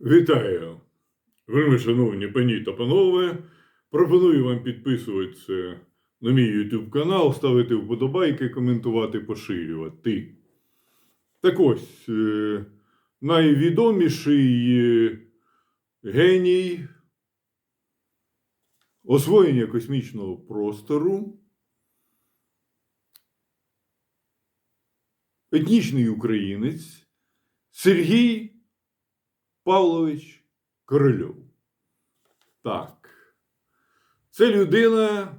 Вітаю, вельми шановні пані та панове. Пропоную вам підписуватися на мій YouTube канал, ставити вподобайки, коментувати, поширювати. Так ось, е, найвідоміший геній освоєння космічного простору. Етнічний українець Сергій Павлович Корольов. Так. Це людина,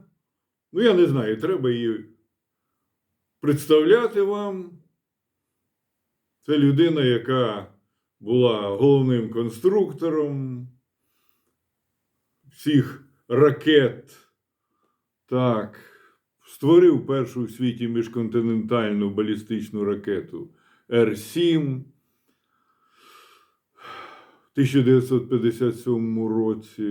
ну я не знаю, треба її представляти вам. Це людина, яка була головним конструктором всіх ракет. Так, створив першу в світі міжконтинентальну балістичну ракету Р-7. В 1957 році.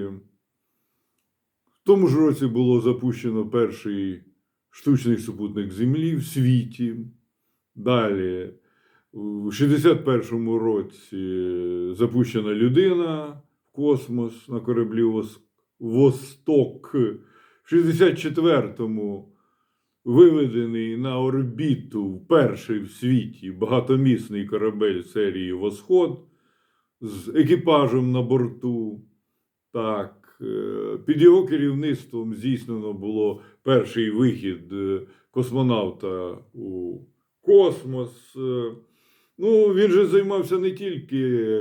В тому ж році було запущено перший штучний супутник Землі в світі. Далі, у 61-му році запущена людина в космос на кораблі Восток. В 64-му виведений на орбіту перший в світі багатомісний корабель серії Восход з екіпажем на борту. Так, е, під його керівництвом здійснено було перший вихід е, космонавта у космос. Е, Ну, він же займався не тільки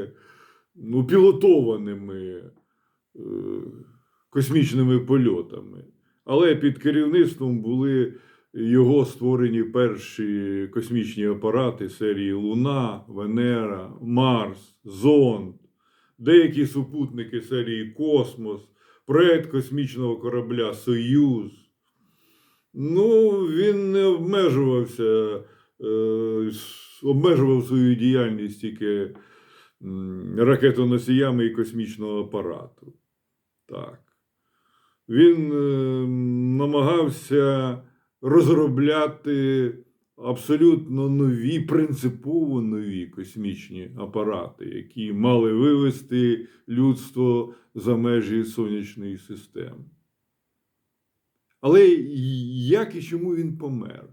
ну, пілотованими космічними польотами, але під керівництвом були його створені перші космічні апарати серії Луна, Венера, Марс, Зонд, деякі супутники серії Космос, проект космічного корабля Союз. Ну, він не обмежувався, е, обмежував свою діяльність тільки ракетоносіями і космічного апарату. Так. Він е, намагався розробляти абсолютно нові, принципово нові космічні апарати, які мали вивести людство за межі сонячної системи. Але як і чому він помер?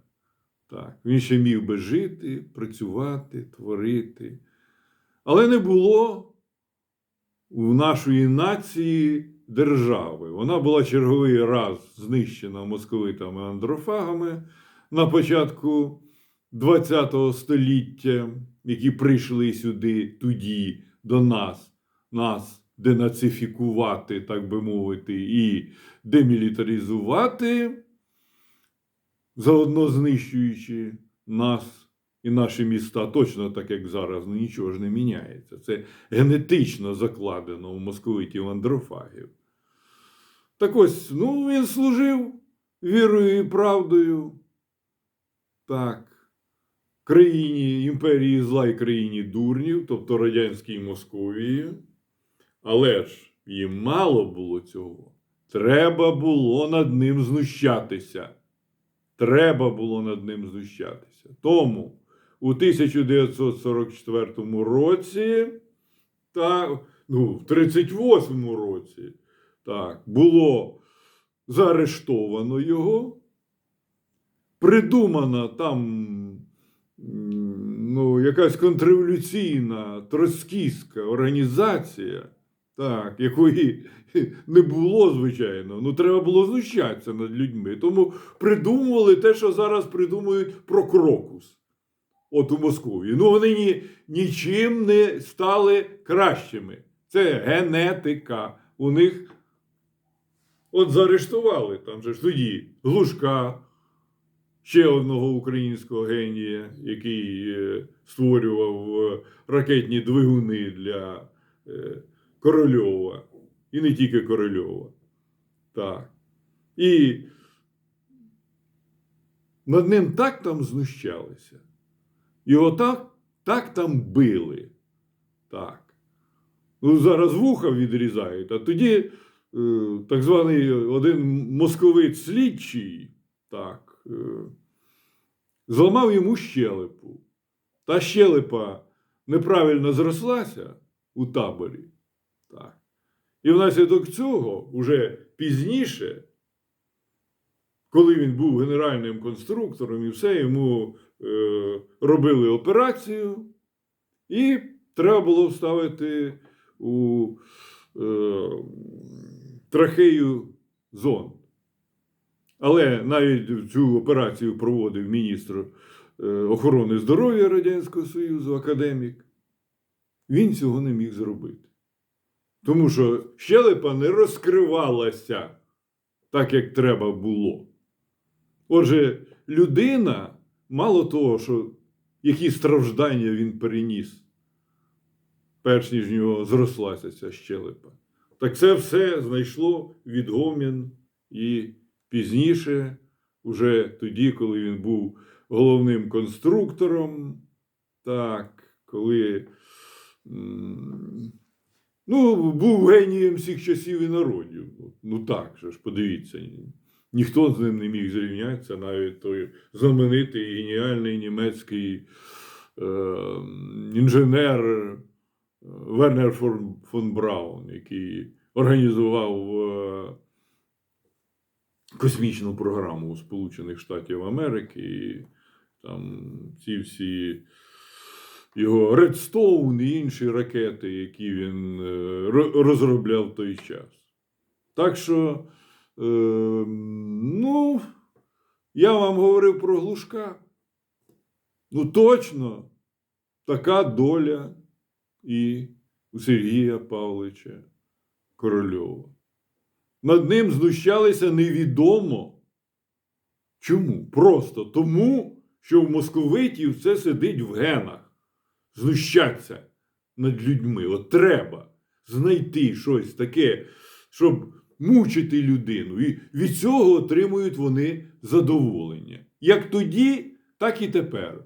Так, він ще міг би жити, працювати, творити. Але не було у нашої нації держави. Вона була черговий раз знищена московитами андрофагами на початку ХХ століття, які прийшли сюди тоді до нас, нас денацифікувати, так би мовити, і демілітаризувати, заодно знищуючи нас і наші міста, точно так як зараз, ну нічого ж не міняється. Це генетично закладено у московитів андрофагів. Так ось, ну, він служив вірою і правдою. Так. Країні імперії зла і країні дурнів, тобто радянській Московії. Але ж їм мало було цього. Треба було над ним знущатися. Треба було над ним знущатися. Тому у 1944 році, та, ну, в 38 році, так, було заарештовано його, придумана там ну, якась контрреволюційна троцкістська організація, так, якої не було, звичайно. Ну, треба було знущатися над людьми. Тому придумували те, що зараз придумують про крокус. От у Московії. Ну, вони ні, нічим не стали кращими. Це генетика. У них от заарештували там же ж тоді Глушка, ще одного українського генія, який е, створював е, ракетні двигуни для е, Корольова. І не тільки Корольова. Так. І над ним так там знущалися. Його так, так там били. Так. Ну, зараз вуха відрізають, а тоді е, так званий один московит слідчий так, е, зламав йому щелепу. Та щелепа неправильно зрослася, у таборі. Так. І внаслідок цього, уже пізніше, коли він був генеральним конструктором і все, йому робили операцію, і треба було вставити у е, трахею зонд. Але навіть цю операцію проводив міністр е, охорони здоров'я Радянського Союзу, академік. Він цього не міг зробити. Тому що щелепа не розкривалася так, як треба було. Отже, людина, мало того, що які страждання він переніс, перш ніж в нього зрослася ця щелепа, так це все знайшло відгомін і пізніше, уже тоді, коли він був головним конструктором, так, коли ну, був генієм всіх часів і народів. Ну так же ж, подивіться. Ніхто з ним не міг зрівнятися, навіть той знаменитий геніальний німецький е, інженер е, Вернер фон, фон Браун, який організував е, космічну програму у Сполучених Штатів Америки. І там ці всі його Редстоун і інші ракети, які він е, розробляв в той час. Так що, ну, я вам говорив про Глушка. Ну, точно, така доля і у Сергія Павловича Корольова. Над ним знущалися невідомо. Чому? Просто тому, що в московитів це сидить в генах. Знущаться над людьми. От треба знайти щось таке, щоб мучити людину. І від цього отримують вони задоволення. Як тоді, так і тепер.